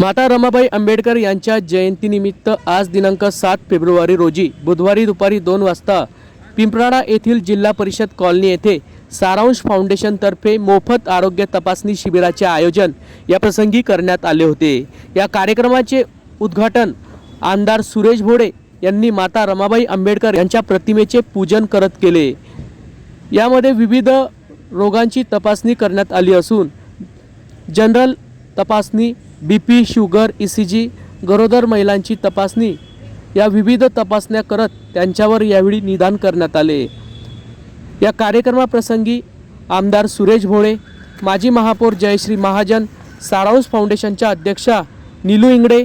माता रमाबाई आंबेडकर यांच्या जयंतीनिमित्त आज दिनांक सात फेब्रुवारी रोजी बुधवारी दुपारी दोन वाजता पिंपराडा येथील जिल्हा परिषद कॉलनी येथे सारांश फाउंडेशनतर्फे मोफत आरोग्य तपासणी शिबिराचे आयोजन या प्रसंगी करण्यात आले होते. या कार्यक्रमाचे उद्घाटन आमदार सुरेश भोडे यांनी माता रमाबाई आंबेडकर यांच्या प्रतिमेचे पूजन करत केले. यामध्ये विविध रोगांची तपासणी करण्यात आली असून जनरल तपासणी B P sugar E C G गरोदर महिलांची तपासणी. या विविध तपासण्या करत त्यांच्यावर यावेळी निदान करण्यात आले. या कार्यक्रमाप्रसंगी आमदार सुरेश भोळे माजी महापौर जयश्री महाजन सारांश फाउंडेशनच्या अध्यक्षा नीलू इंगडे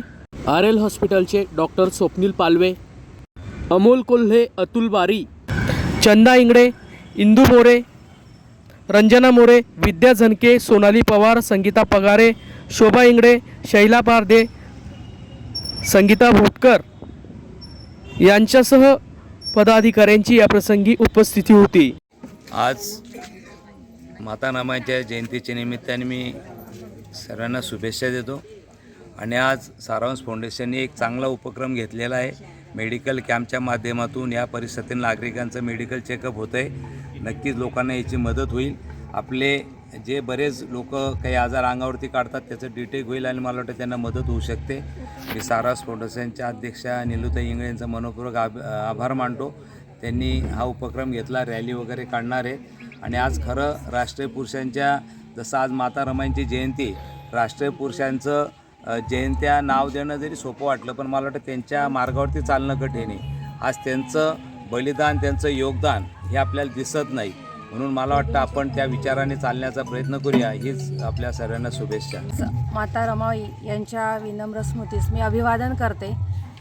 आर एल हॉस्पिटलचे डॉक्टर स्वप्नील पालवे अमोल कोल्हे अतुल बारी चंदा इंगडे इंदू मोरे रंजना मोरे विद्या झनके सोनाली पवार संगीता पगारे शोभा इंगडे शैला पारदे संगीता भोटकर यांच्यासह पदाधिकाऱ्यांची या प्रसंगी उपस्थिती होती. आज माता नामाच्या जयंतीच्या निमित्ताने मी सर्वांना शुभेच्छा देतो. आणि आज सारांश फाउंडेशनने एक चांगला उपक्रम घेतलेला आहे. मेडिकल कॅम्पच्या माध्यमातून या परिसरातील नागरिकांचं मेडिकल चेकअप होतं आहे नक्कीच लोकांना याची मदत होईल. आपले जे बरेच लोक काही आजार अंगावरती काढतात त्याचं डिटेक होईल आणि मला वाटतं त्यांना मदत होऊ शकते. मी सारास फाउंडेशनच्या अध्यक्षा निलुताई इंगळे यांचा मनपूर्वक आभ आभार मानतो. त्यांनी हा उपक्रम घेतला रॅली वगैरे काढणार आहे. आणि आज खरं राष्ट्रीय पुरुषांच्या जसं आज माता रमाईंची जयंती राष्ट्रीय पुरुषांचं जयंत्या नाव देणं जरी सोपं वाटलं पण मला वाटतं त्यांच्या मार्गावरती चालणं कठीण आहे. आज त्यांचं बलिदान त्यांचं योगदान हे आपल्याला दिसत नाही. म्हणून मला वाटतं आपण त्या विचाराने चालण्याचा प्रयत्न करूया. हीच आपल्या सर्वांना शुभेच्छा. माता रमाई यांच्या विनम्र स्मृतीस मी अभिवादन करते.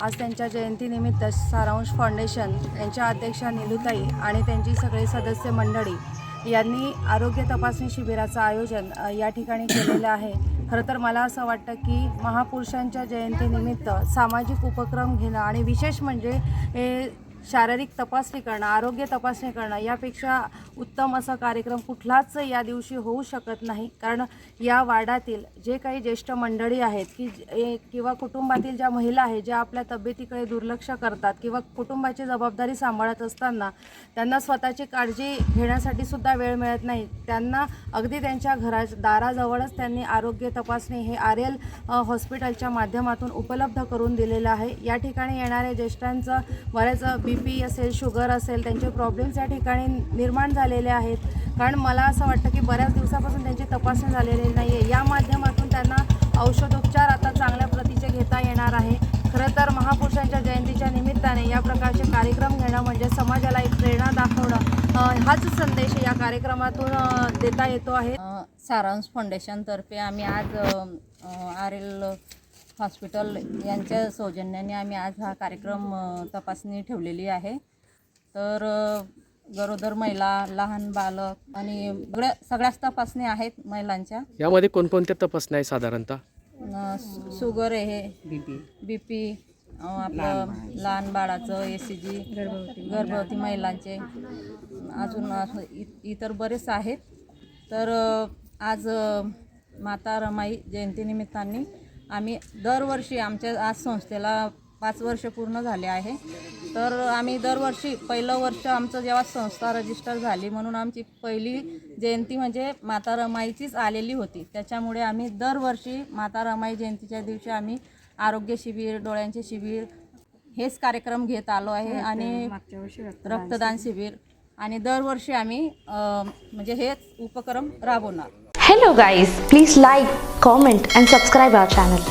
आज त्यांच्या जयंतीनिमित्त सारांश फाउंडेशन यांच्या अध्यक्षा निलुताई आणि त्यांची सगळी सदस्य मंडळी यांनी आरोग्य तपासणी शिबिराचं आयोजन या ठिकाणी केलेलं आहे. खरं तर मला असं वाटतं की महापुरुषांच्या जयंतीनिमित्त सामाजिक उपक्रम घेणं आणि विशेष म्हणजे हे शारीरिक तपासणी करणं आरोग्य तपासणी करणं यापेक्षा उत्तम असा कार्यक्रम कुठलाच या दिवशी होऊ शकत नाही. कारण या वार्डातील जे काही ज्येष्ठ मंडळी आहेत की जे- किंवा कुटुंबातील ज्या महिला आहेत ज्या आपल्या तब्येतीकडे दुर्लक्ष करतात किंवा कुटुंबाची जबाबदारी सांभाळत असताना त्यांना स्वतःची काळजी घेण्यासाठी सुद्धा वेळ मिळत नाही. त्यांना अगदी त्यांच्या घरा दाराजवळच त्यांनी आरोग्य तपासणी हे आर एल हॉस्पिटलच्या माध्यमातून उपलब्ध करून दिलेलं आहे. या ठिकाणी येणाऱ्या ज्येष्ठांचं बऱ्याच बी पी असेल शुगर असेल त्यांचे प्रॉब्लेम्स या ठिकाणी निर्माण झाले झालेले आहेत. कारण मला असं वाटतं की बऱ्याच दिवसापासून त्यांची तपासणी झालेली नाही आहे या माध्यमातून त्यांना औषधोपचार आता चांगल्या प्रतीचे घेता येणार आहे. खरं तर महापुरुषांच्या जयंतीच्या निमित्ताने या प्रकारचे कार्यक्रम घेणं म्हणजे समाजाला एक प्रेरणा दाखवणं हाच संदेश या कार्यक्रमातून देता येतो आहे. सारांश फाउंडेशनतर्फे आम्ही आज आर एल हॉस्पिटल यांच्या सौजन्याने आम्ही आज हा कार्यक्रम तपासणी ठेवलेली आहे. तर गरोदर महिला लहान बालक आणि सगळ्या सगळ्याच तपासणी आहेत महिलांच्या. यामध्ये कोणकोणत्या तपासण्या आहे साधारणतः? अ, सु- शुगर आहे बी पी आपलं लहान बाळाचं ए सी जी गर्भवती महिलांचे. अजून असं इ इतर बरेच आहेत. तर अ, आज अ, माता रमाई जयंतीनिमित्ताने आम्ही दरवर्षी आमच्या आज संस्थेला पाच वर्ष पूर्ण झाले आहे. तर आम्ही दरवर्षी पहिलं वर्ष आमचं जेव्हा संस्था रजिस्टर झाली म्हणून आमची पहिली जयंती म्हणजे माता रमाईचीच आलेली होती. त्याच्यामुळे आम्ही दरवर्षी माता रमाई जयंतीच्या दिवशी आम्ही आरोग्य शिबिर डोळ्यांचे शिबिर हेच कार्यक्रम घेत आलो आहे आणि रक्तदान शिबिर. आणि दरवर्षी आम्ही म्हणजे हेच उपक्रम राबवणार. Hello guys, please like, comment and subscribe our channel.